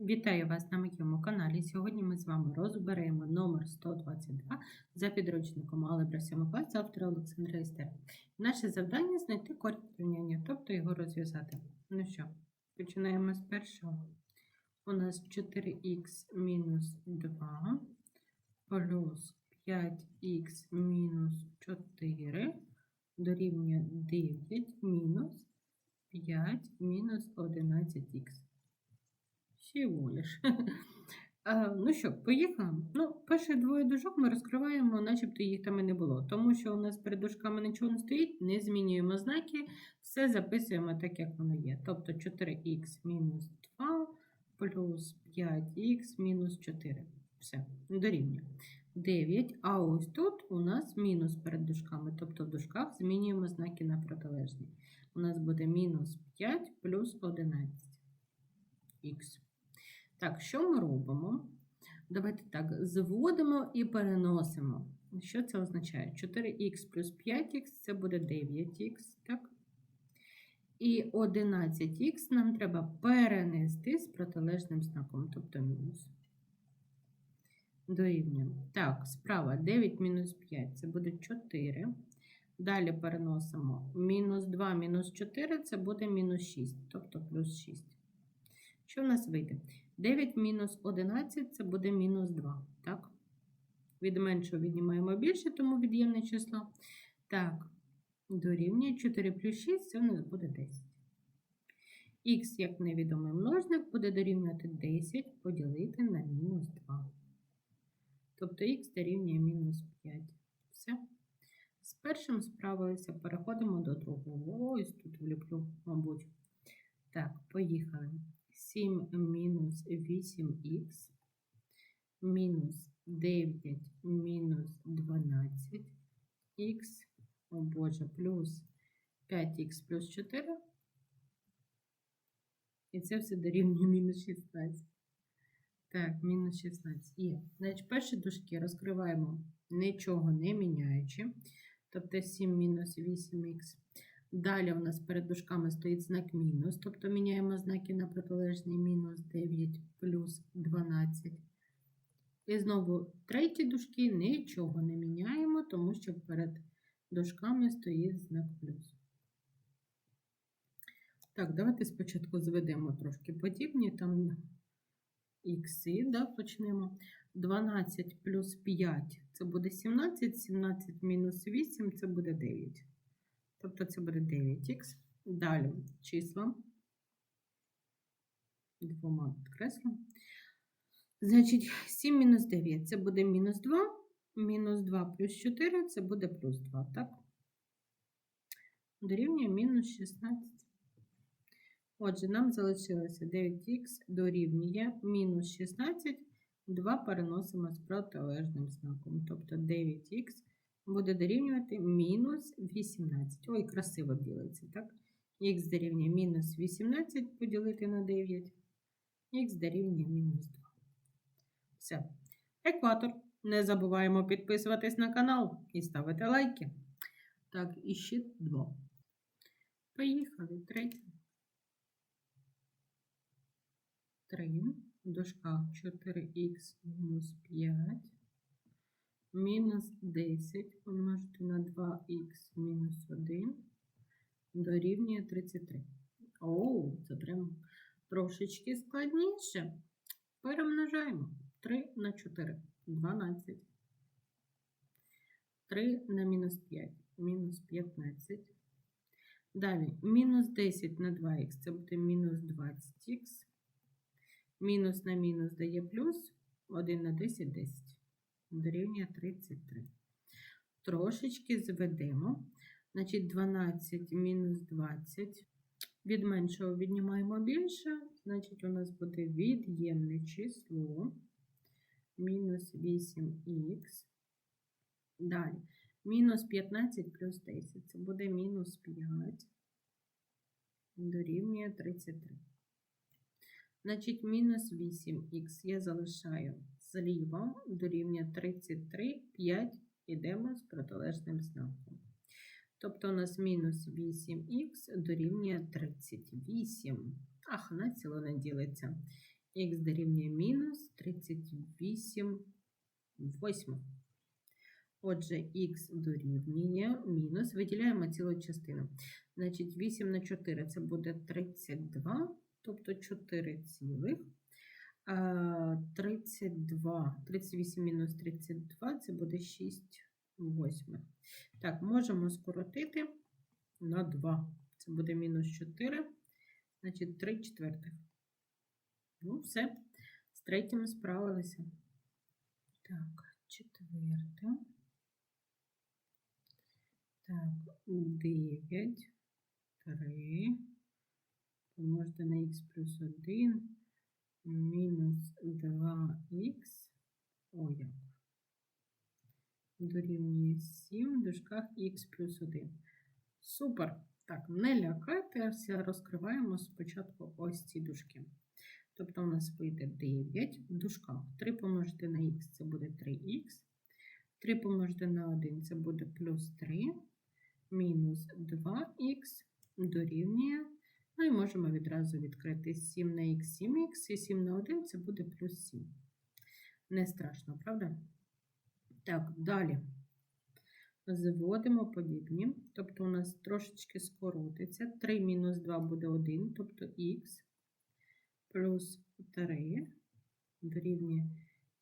Вітаю вас на моєму каналі. Сьогодні ми з вами розберемо номер 122 за підручником Алgebra 7 клас автора Олександра Істер. Наше завдання знайти корінь рівняння, тобто його розв'язати. Ну що, починаємо з першого. У нас 4х мінус 2 плюс 5х мінус 4 дорівнює 9 мінус 5 мінус 11х. Всього лиш. Ну що, поїхали? Ну, перші двоє дужок ми розкриваємо, начебто їх там і не було. Тому що у нас перед дужками нічого не стоїть, не змінюємо знаки, все записуємо так, як воно є. Тобто 4х мінус 2 плюс 5х мінус 4. Все, дорівнює. 9. А ось тут у нас мінус перед дужками, тобто в дужках змінюємо знаки на протилежні. У нас буде мінус 5 плюс 11х. Так, що ми робимо? Давайте так, зводимо і переносимо. Що це означає? 4х плюс 5х це буде 9х, так? І 11х нам треба перенести з протилежним знаком, тобто мінус. Дорівнюємо. Так, справа 9 мінус 5 це буде 4. Далі переносимо мінус 2 мінус 4 це буде мінус 6, тобто плюс 6. Що в нас вийде? 9 мінус 11 це буде мінус 2. Так? Від меншого віднімаємо більше, тому від'ємне число. Так, дорівнює 4 плюс 6, це у нас буде 10. Х, як невідомий множник, буде дорівнювати 10 поділити на мінус 2. Тобто х дорівнює мінус 5. Все. З першим справилися, переходимо до другого. Ось тут вліплю, мабуть. Так, поїхали. 7 мінус 8х мінус 9 мінус 12х, о Боже, плюс 5х плюс 4. І це все дорівнює мінус 16. Так, мінус 16 є. Значить, перші дужки розкриваємо нічого не міняючи. Тобто 7 мінус 8х. Далі у нас перед дужками стоїть знак мінус, тобто міняємо знаки на протилежний мінус 9 плюс 12. І знову треті дужки нічого не міняємо, тому що перед дужками стоїть знак плюс. Так, давайте спочатку зведемо трошки подібні, там ікси, да, почнемо. 12 плюс 5 це буде 17, 17 мінус 8 це буде 9. Тобто це буде 9х. Далі числа. Двома підкреслимо. Значить, 7 мінус 9 це буде мінус 2. Мінус 2 плюс 4 це буде плюс 2, так? Дорівнює мінус 16. Отже, нам залишилося 9х дорівнює мінус 16. 2 переносимо з протилежним знаком. Тобто 9х буде дорівнювати мінус 18. Ой, красиво ділиться, так? Х дорівнює мінус 18 поділити на 9. Х дорівнює мінус 2. Все. Екватор. Не забуваємо підписуватись на канал і ставити лайки. Так, і ще два. Поїхали. Третє. 3. В дужках 4х мінус 5 мінус 10 помножити на 2х мінус 1 дорівнює 33. О, це прям трошечки складніше. Перемножаємо 3 на 4 12. 3 на мінус 5 мінус 15. Далі мінус 10 на 2х це буде мінус 20х. Мінус на мінус дає плюс 1 на 10 10 дорівнює 33. Трошечки зведемо. Значить, 12 мінус 20. Від меншого віднімаємо більше. Значить, у нас буде від'ємне число. Мінус 8х. Далі. Мінус 15 плюс 10. Це буде мінус 5. Дорівнює 33. Значить, мінус 8х я залишаю зліва, дорівнює 33, 5, ідемо з протилежним знаком. Тобто у нас мінус 8х дорівнює 38. Ах, на ціло не ділиться. х дорівнює мінус 38 восьмих. Отже, х дорівнює мінус, виділяємо цілу частину. Значить, 8 на 4 це буде 32, тобто 4 цілих. А, 32, 38 мінус 32 це буде 6 восьмих. Так, можемо скоротити на 2. Це буде мінус 4, значить 3 четвертих. Ну, все. З третім справилися. Так, четверте. Так, 9, 3, помножити на х плюс 1, мінус 2х, о, як, дорівнює 7 в дужках х плюс 1. Супер! Так, не лякайтеся, розкриваємо спочатку ось ці дужки. Тобто у нас вийде 9 в дужках. 3 помножити на х це буде 3х. 3 помножити на 1 це буде плюс 3 мінус 2х дорівнює. Ну і можемо відразу відкрити 7 на х 7х і 7 на 1 це буде плюс 7. Не страшно, правда? Так, далі. Зводимо подібні. Тобто у нас трошечки скоротиться. 3 мінус 2 буде 1, тобто х плюс 3 дорівнює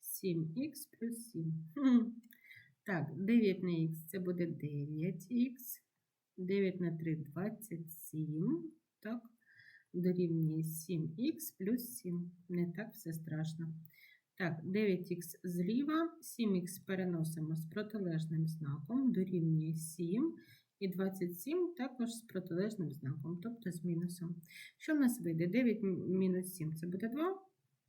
7х плюс 7. Хм. Так, 9 на х це буде 9х. 9 на 3 27. Так, дорівнює 7х плюс 7. Не так все страшно. Так, 9х зліва, 7х переносимо з протилежним знаком, дорівнює 7. І 27 також з протилежним знаком, тобто з мінусом. Що в нас вийде? 9 мінус 7 це буде 2.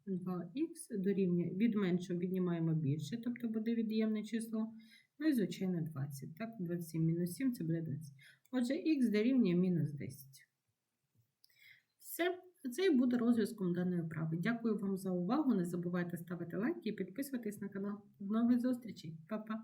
2х дорівнює від меншого віднімаємо більше, тобто буде від'ємне число. Ну і, звичайно, 20. Так, 27 мінус 7 це буде 20. Отже, х дорівнює мінус 10. Все, це і буде розв'язком даної вправи. Дякую вам за увагу. Не забувайте ставити лайки і підписуватись на канал. До нових зустрічей. Па-па!